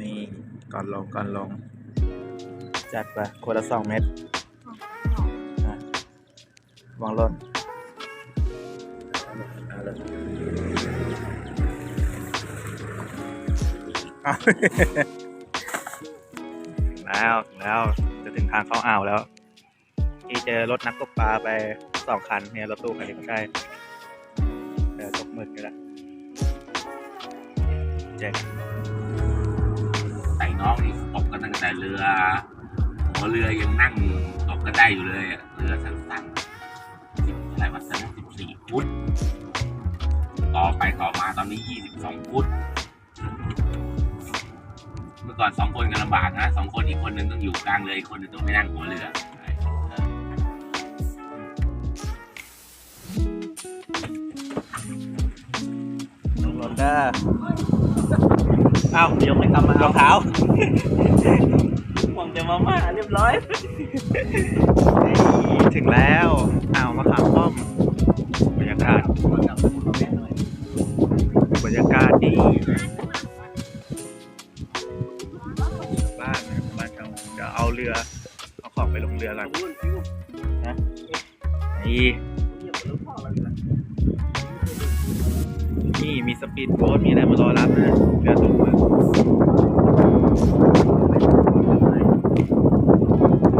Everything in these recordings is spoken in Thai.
นี่ก่อนลงก่อนลง จัดไปคนละสองเม็ดอะวางรถเอาเลยเอาแล้วแล้วจะถึงทางเข้าอ่าวแล้ว ที่เจอรถนักตกปลาไปสองคันเนี่ยรถตู้คันนี้ก็ใช่เออตกหมึกนี่แหละเจ๊งใส่ น้องนี่ตกกันตั้งแต่เรือหัวเรือยังนั่งตกกันได้อยู่เลยเรือสั้นๆสิบอะไรวะสั้นสิบสี่ฟุตต่อไปต่อมาตอนนี้ยี่สิบสองฟุตเมื่อก่อนสองคนกันลำบากนะสองคนอีกคนหนึ่งต้องอยู่กลางเรืออีกคนหนึ่งต้องไปนั่งหัวเรือลงรถได้ อ้ายังไม่ทำมารองเท้าหวังจะมาม่าเรียบร้อยถึงแล้วอ่าวมะขามป้อมบรรยากาศบรรยากาศดีบ้านนะบ้านเราจะเอาเรือเอาของไปลงเรือกันนะนี่นี่มีสปีดโบ๊ทมีอะไรมารอรับนะเรือตกมือ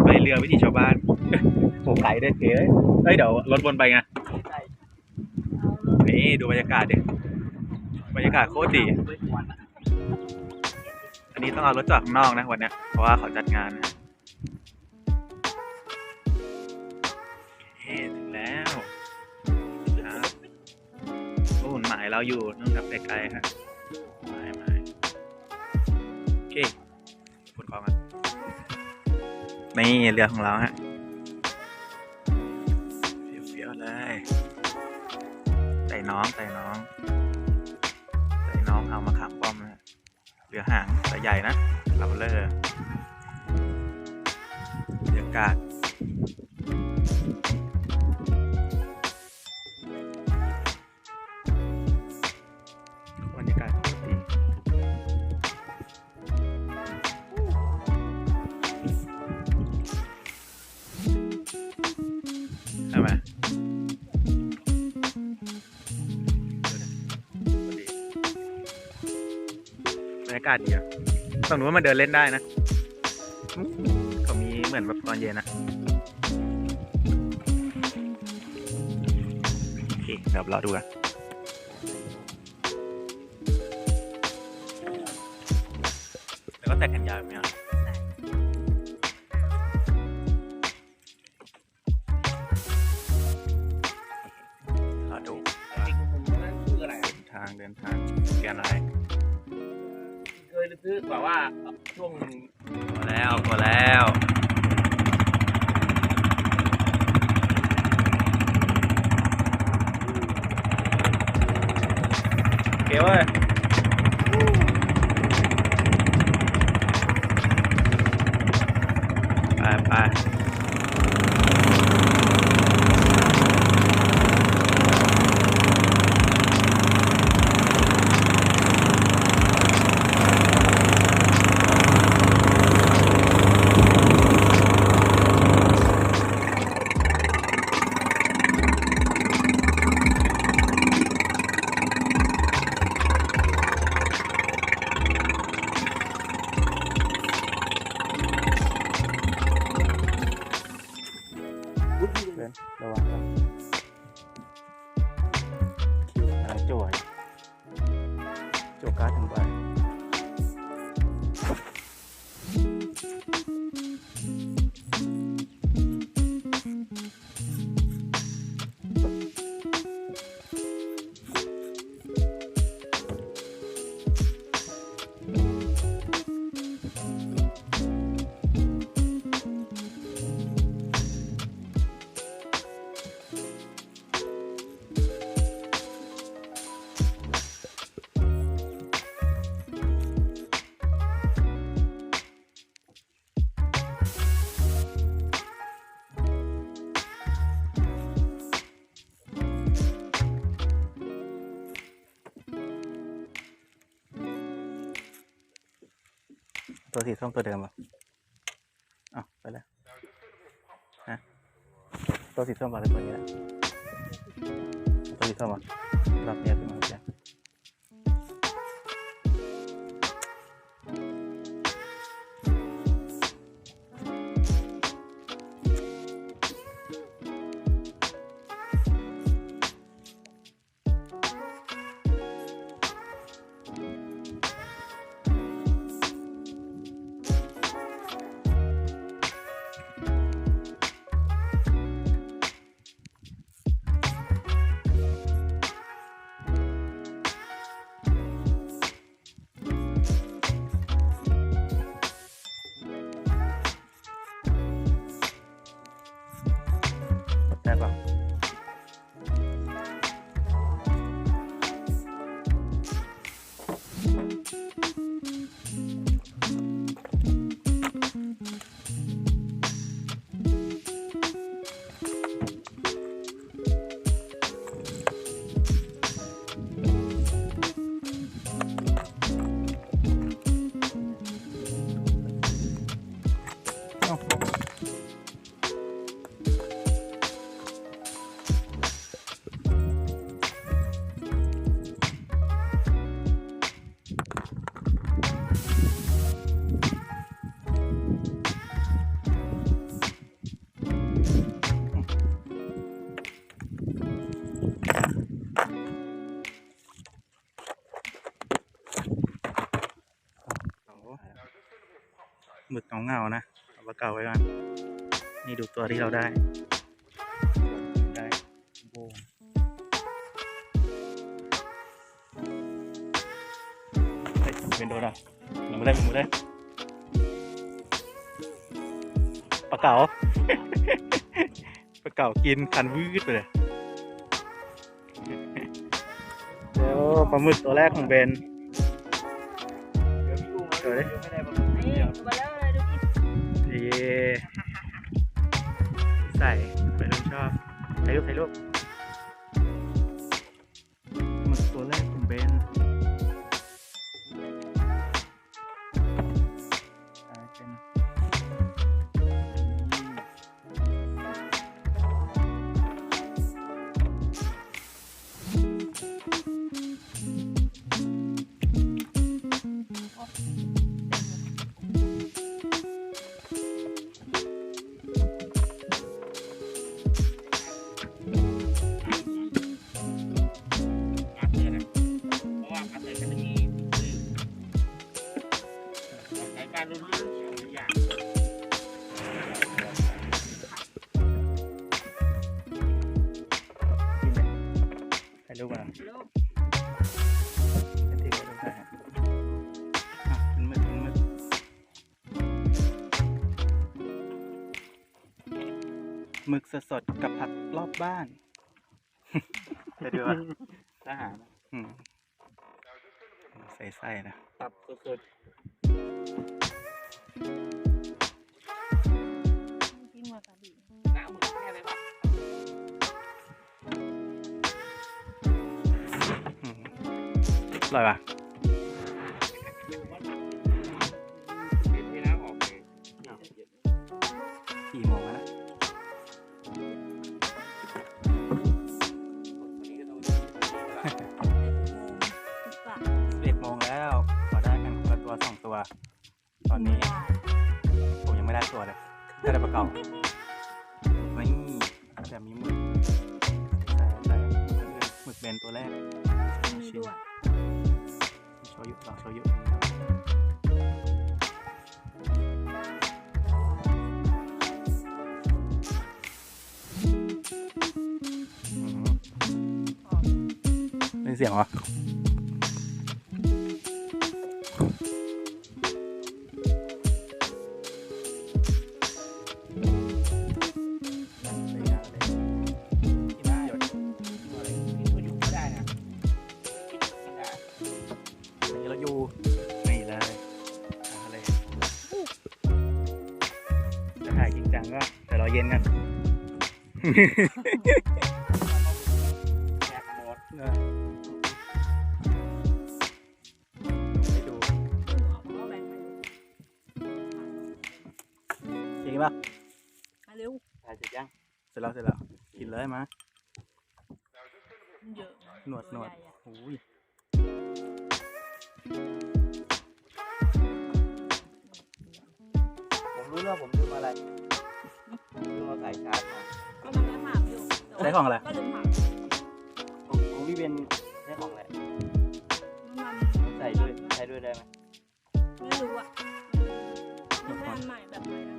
ไปเรือวิถีชาวบ้าน โห ได้วยเฮ้ยเอ้ยเดี๋ยวรถวนไปไงนี่ดูบรรยากาศดิบรรยากาศโคตรดี อันนี้ต้องเอารถจอดข้างนอกนะวันนี้เพราะว่าเขาจัดงานนะเฮ้ถึงแล้วครับโอ้หมายเราอยู่นู่นครับไกลๆฮะหมายหมายโอเคขนของกันนี่เรือของเราฮะ น้องใส่น้อง ใส่น้องเอามาขามป้อมนะเรือห่างแต่ใหญ่นะลาเลอร์บรรยากาศากาศดีอะฝั่งนู้นมาเดินเล่นได้นะเขามีเหมือนแบบตอนเย็นอะโอเคเดี๋ยวรอดูกันแล้วก็ใส่แขนยาวไหมอะรอดูเดินทางเดินทางเกียนอะไร คือแบบว่าช่วงพอแล้วพอแล้วโอเคเว้ย ตัวสีส้มตัวเดิมเหรอะอ้าวไปแล้วฮะตัวสีส้มมาเลยตัวนี้แหละตัวสีส้มอะรอบนี้ขึ้นมา หมึกเงาๆนะเอาปลาเก่าไว้ก่อนนี่ดูตัวที่เราได้ได้โบงเฮ้ยเป็นโดนอะหนูไม่ได้หนูไม่ได้ปลาเก๋าปลาเก๋ากินคันวืดไปเลยเดี๋ยวปลาหมึกตัวแรกของเบนเดี๋ยวพี่อูมาเดี๋ยวดิไม่ ใส่ไปรูปชอบถ่ายรูปถ่ายรูป สดๆกับผักรอบบ้านไปดูอะทหารอืมใส่ไส้นะตับสุดกินวาซาบิๆหน้าหมึกแค่ไหนวะอืมอร่อยปะ อนนี้ ผมยังไม่ได้ตัวเลยได้แต่ปลาเก่าไม่แต่มีหมึกใส่ใส่หมึกเบนตัวแรกมีด้วยโชยุลองโชยุอืมได้เสียงวะ อันนี้เราอยู่ นี่เลยทางทะเลจะถ่ายจริงจังก็เดี๋ยวรอเย็นกัน ได้ของอะไรก็ลืมถามของของพี่เบนใช้ของอะไรมันใส่ด้วยใช้ด้วยได้ไหมไม่รู้อะมันเป็นอันใหม่แบบใหม่นะ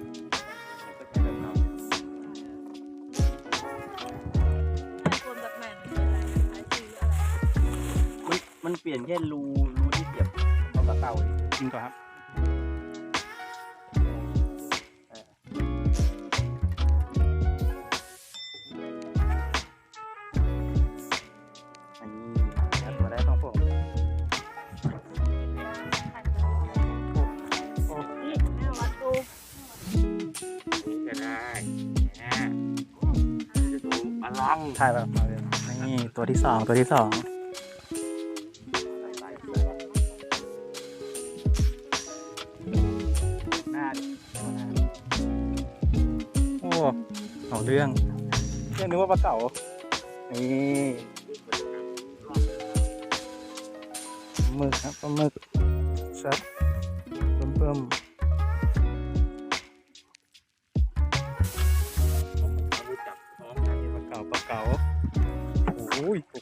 ผมก็ใช้แบบเก่าไอโฟนแบบใหม่มันเป็นอะไรไอซีอะไรมันมันเปลี่ยนแค่รูรูที่เสียบเข้ากับเตาเองกินก่อนครับ ดูอลังถ่ายแบบมาเลยนี่ตัวที่สองตัวที่สองหน้าดิโอ้เอาเรื่องเรื่องนึกว่าปลาเก๋านี่หมึกครับปลาหมึกซัดเ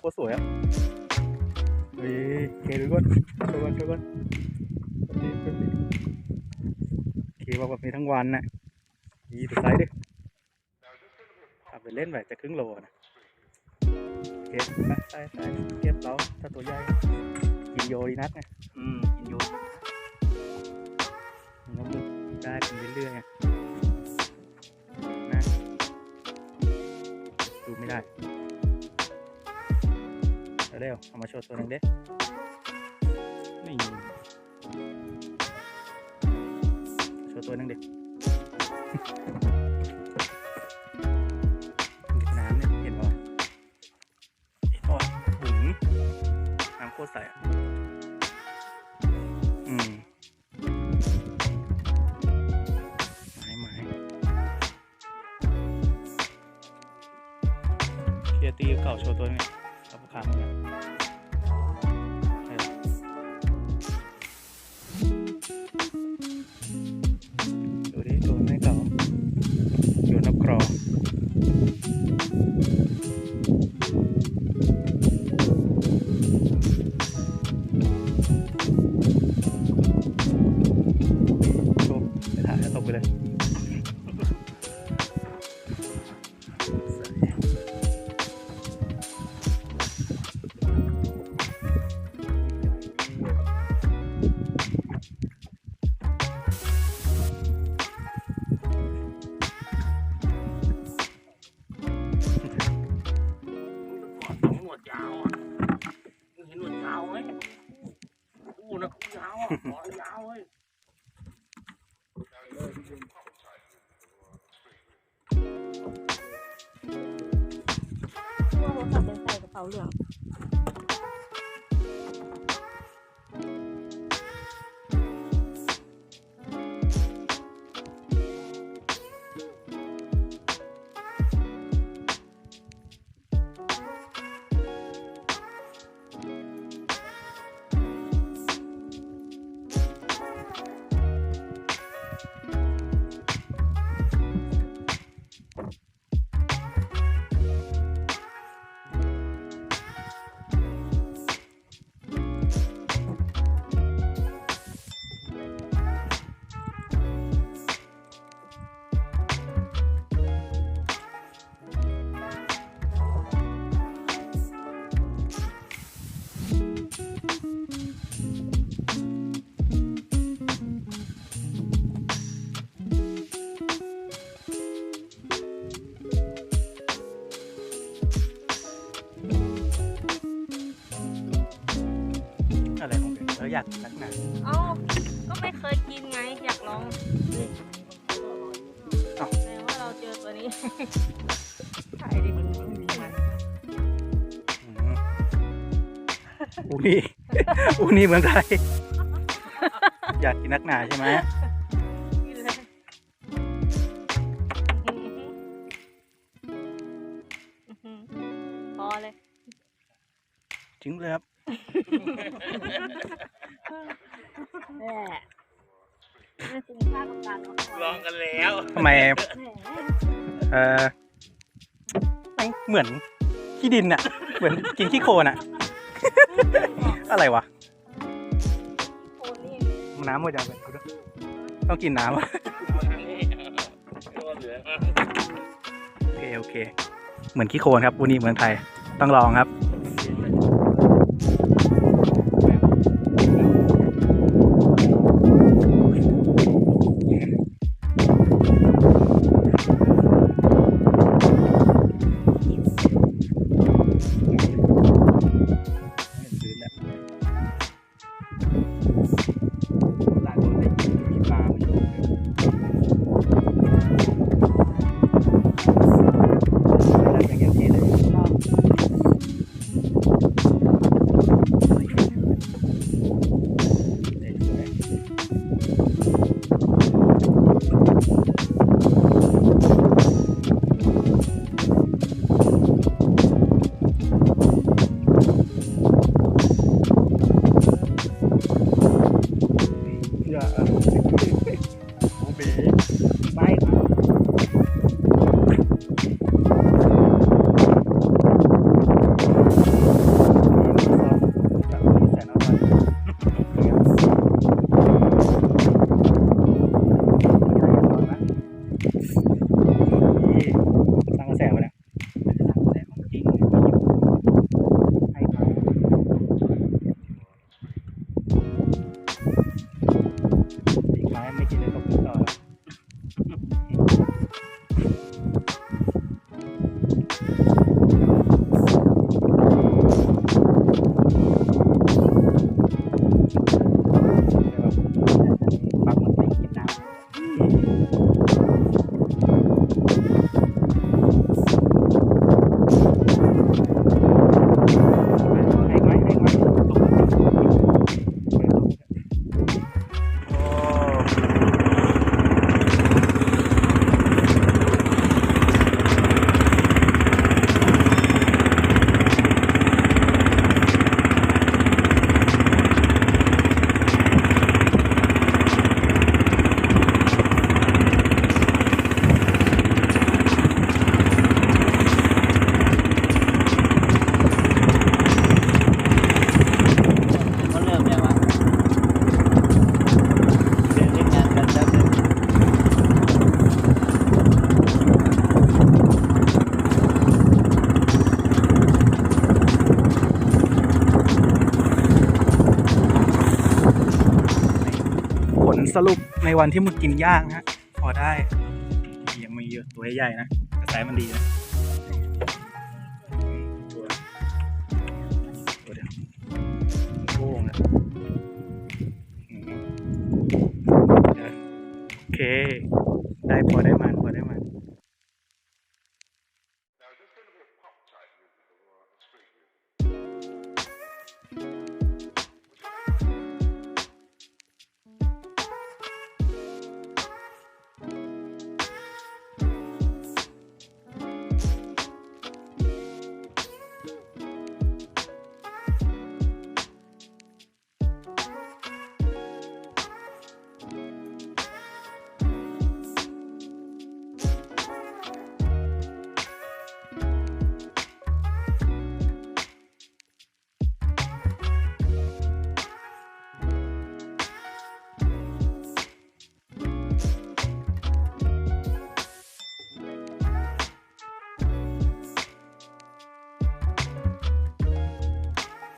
โอ้สวยอะเฮ้ยเคดูก่อนดูก่อนดูก่อนแบบนี้แบบนี้เคบอกแบบนี้ทั้งวันน่ะยีตัวไซส์ดิขับไปเล่นแบบจะครึ่งโลนะเก็บไปใส่ใส่เก็บเราถ้าตัวใหญ่กินโยดีนักไงอืมกินโยูมันก็มึกได้เป็นเรื่อยๆนะดูไม่ได้ เอาเร็วเอามาโชว์ตัวหนึงเด้นี่โชว์ตัวหนึงดิดิบน้ำเนี่ยเห็นป่ะเห็นป่ะหุงน้ำโคตรใส เป็นใส่กระเป๋าเหลือง อยากนักหนาเอ้าก็ไม่เคยกินไง อยากลองแสดว่าเราเจอตัวนี้ ใช่ดิมันดีไหมอูนี่ อูนี่เหมือนไรอยากกินนักหนาใช่ไหมกิเลยอื้พอเลย ถึงเลยครับ แหมไม่คุ้มค่ากับการรอคอยลองกันแล้วทำไม แหมเออแม่งเหมือนขี้ดินอะเหมือนกินขี้โคลนอะอะไรวะโคนนี่น้ำหมดยังไปต้องกินน้ำอะเหลือ โอเค โอเค เหมือนขี้โคลนครับอูนี่เมืองไทย ต้องลองครับ อี ลสรุปในวันที่มึงกินย่างนะฮะพอได้ ยังไม่เยอะตัวใหญ่ๆนะกระแสมันดีนะตัวตัวเดียวโค้งนะอืมโอเค ได้พอได้ไหม